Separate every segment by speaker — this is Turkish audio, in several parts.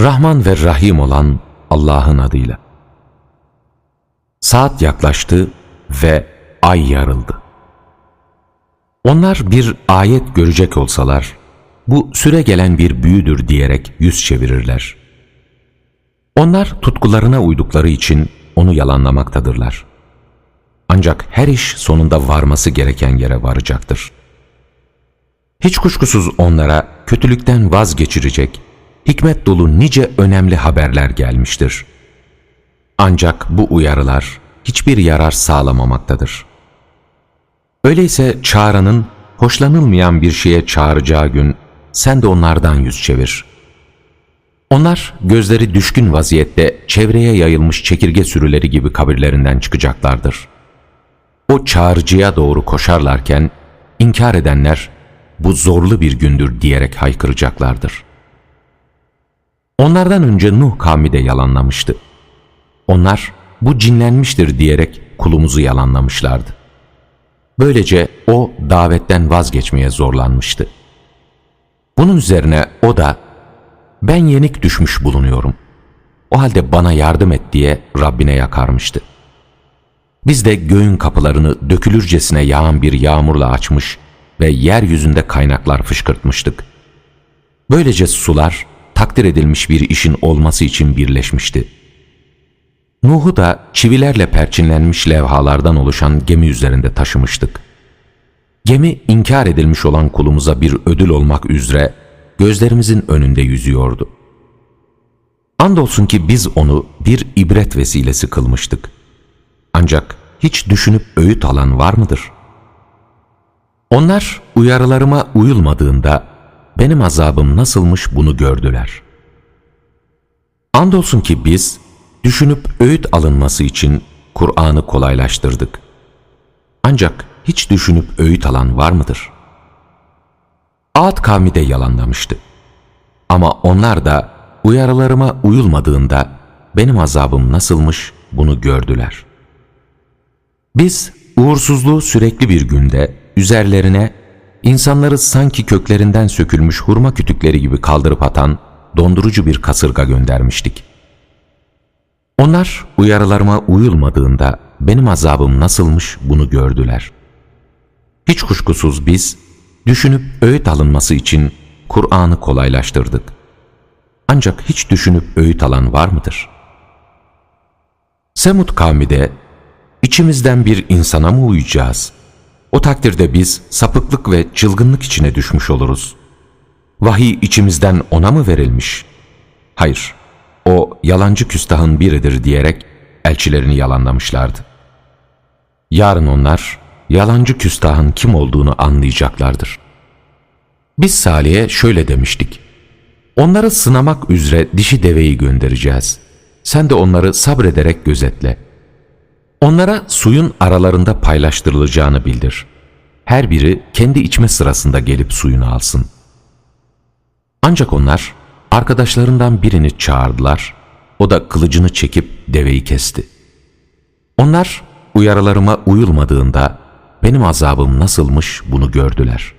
Speaker 1: Rahman ve Rahim olan Allah'ın adıyla. Saat yaklaştı ve ay yarıldı. Onlar bir ayet görecek olsalar, bu süre gelen bir büyüdür diyerek yüz çevirirler. Onlar tutkularına uydukları için onu yalanlamaktadırlar. Ancak her iş sonunda varması gereken yere varacaktır. Hiç kuşkusuz onlara kötülükten vazgeçirecek, hikmet dolu nice önemli haberler gelmiştir. Ancak bu uyarılar hiçbir yarar sağlamamaktadır. Öyleyse çağrının hoşlanılmayan bir şeye çağıracağı gün sen de onlardan yüz çevir. Onlar gözleri düşkün vaziyette çevreye yayılmış çekirge sürüleri gibi kabirlerinden çıkacaklardır. O çağrıcıya doğru koşarlarken inkar edenler bu zorlu bir gündür diyerek haykıracaklardır. Onlardan önce Nuh kavmi de yalanlamıştı. Onlar bu cinlenmiştir diyerek kulumuzu yalanlamışlardı. Böylece o davetten vazgeçmeye zorlanmıştı. Bunun üzerine o da ben yenik düşmüş bulunuyorum. O halde bana yardım et diye Rabbine yakarmıştı. Biz de göğün kapılarını dökülürcesine yağan bir yağmurla açmış ve yeryüzünde kaynaklar fışkırtmıştık. Böylece sular takdir edilmiş bir işin olması için birleşmişti. Nuh'u da çivilerle perçinlenmiş levhalardan oluşan gemi üzerinde taşımıştık. Gemi inkar edilmiş olan kulumuza bir ödül olmak üzere gözlerimizin önünde yüzüyordu. Andolsun ki biz onu bir ibret vesilesi kılmıştık. Ancak hiç düşünüp öğüt alan var mıdır? Onlar uyarılarıma uyulmadığında benim azabım nasılmış bunu gördüler. Andolsun ki biz düşünüp öğüt alınması için Kur'an'ı kolaylaştırdık. Ancak hiç düşünüp öğüt alan var mıdır? Ad kavmi de yalanlamıştı. Ama onlar da uyarılarıma uyulmadığında benim azabım nasılmış bunu gördüler. Biz uğursuzluğu sürekli bir günde üzerlerine insanları sanki köklerinden sökülmüş hurma kütükleri gibi kaldırıp atan dondurucu bir kasırga göndermiştik. Onlar uyarılarıma uyulmadığında benim azabım nasılmış bunu gördüler. Hiç kuşkusuz biz düşünüp öğüt alınması için Kur'an'ı kolaylaştırdık. Ancak hiç düşünüp öğüt alan var mıdır? Semud kavmi de içimizden bir insana mı uyacağız? O takdirde biz sapıklık ve çılgınlık içine düşmüş oluruz. Vahiy içimizden ona mı verilmiş? Hayır, o yalancı küstahın biridir diyerek elçilerini yalanlamışlardı. Yarın onlar yalancı küstahın kim olduğunu anlayacaklardır. Biz Salih'e şöyle demiştik. Onları sınamak üzere dişi deveyi göndereceğiz. Sen de onları sabrederek gözetle. Onlara suyun aralarında paylaştırılacağını bildir. Her biri kendi içme sırasında gelip suyunu alsın. Ancak onlar arkadaşlarından birini çağırdılar. O da kılıcını çekip deveyi kesti. Onlar uyarılarıma uyulmadığında benim azabım nasılmış bunu gördüler.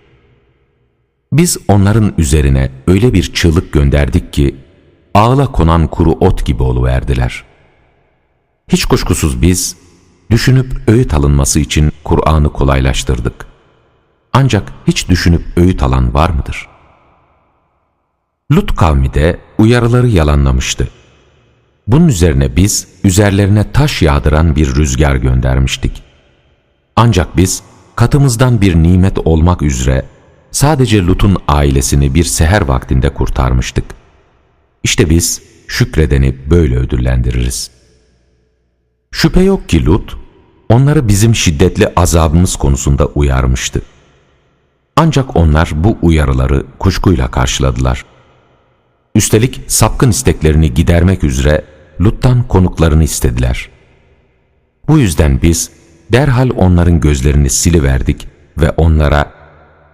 Speaker 1: Biz onların üzerine öyle bir çığlık gönderdik ki ağla konan kuru ot gibi oluverdiler. Hiç kuşkusuz biz düşünüp öğüt alınması için Kur'an'ı kolaylaştırdık. Ancak hiç düşünüp öğüt alan var mıdır? Lut kavmi de uyarıları yalanlamıştı. Bunun üzerine biz üzerlerine taş yağdıran bir rüzgar göndermiştik. Ancak biz katımızdan bir nimet olmak üzere sadece Lut'un ailesini bir seher vaktinde kurtarmıştık. İşte biz şükredeni böyle ödüllendiririz. Şüphe yok ki Lut, onları bizim şiddetli azabımız konusunda uyarmıştı. Ancak onlar bu uyarıları kuşkuyla karşıladılar. Üstelik sapkın isteklerini gidermek üzere Lut'tan konuklarını istediler. Bu yüzden biz derhal onların gözlerini siliverdik ve onlara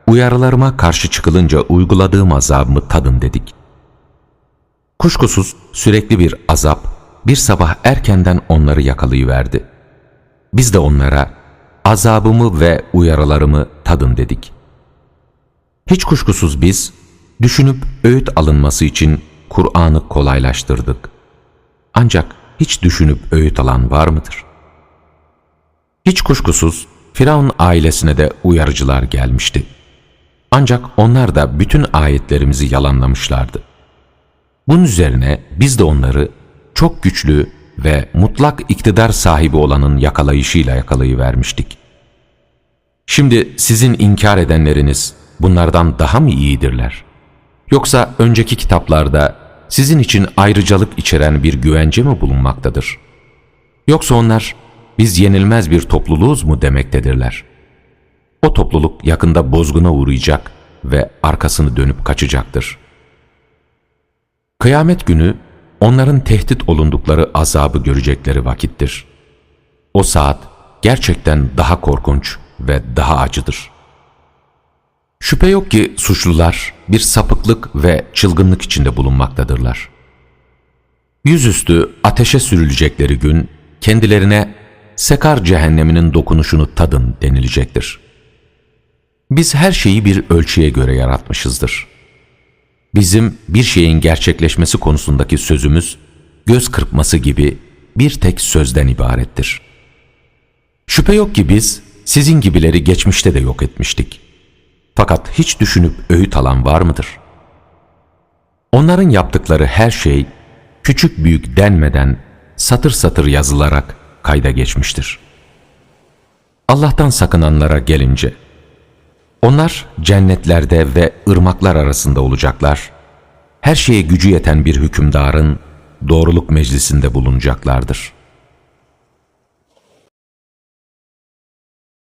Speaker 1: uyarılarıma karşı çıkılınca uyguladığım azabımı tadın dedik. Kuşkusuz sürekli bir azap bir sabah erkenden onları yakalayıverdi. Biz de onlara azabımı ve uyarılarımı tadın dedik. Hiç kuşkusuz biz düşünüp öğüt alınması için Kur'an'ı kolaylaştırdık. Ancak hiç düşünüp öğüt alan var mıdır? Hiç kuşkusuz Firavun ailesine de uyarıcılar gelmişti. Ancak onlar da bütün ayetlerimizi yalanlamışlardı. Bunun üzerine biz de onları çok güçlü ve mutlak iktidar sahibi olanın yakalayışıyla yakalayıvermiştik. Şimdi sizin inkar edenleriniz bunlardan daha mı iyidirler? Yoksa önceki kitaplarda sizin için ayrıcalık içeren bir güvence mi bulunmaktadır? Yoksa onlar biz yenilmez bir topluluğuz mu demektedirler? O topluluk yakında bozguna uğrayacak ve arkasını dönüp kaçacaktır. Kıyamet günü onların tehdit olundukları azabı görecekleri vakittir. O saat gerçekten daha korkunç ve daha acıdır. Şüphe yok ki suçlular bir sapıklık ve çılgınlık içinde bulunmaktadırlar. Yüzüstü ateşe sürülecekleri gün kendilerine sekar cehenneminin dokunuşunu tadın denilecektir. Biz her şeyi bir ölçüye göre yaratmışızdır. Bizim bir şeyin gerçekleşmesi konusundaki sözümüz göz kırpması gibi bir tek sözden ibarettir. Şüphe yok ki biz sizin gibileri geçmişte de yok etmiştik. Fakat hiç düşünüp öğüt alan var mıdır? Onların yaptıkları her şey küçük büyük denmeden satır satır yazılarak kayda geçmiştir. Allah'tan sakınanlara gelince, onlar cennetlerde ve ırmaklar arasında olacaklar, her şeye gücü yeten bir hükümdarın doğruluk meclisinde bulunacaklardır.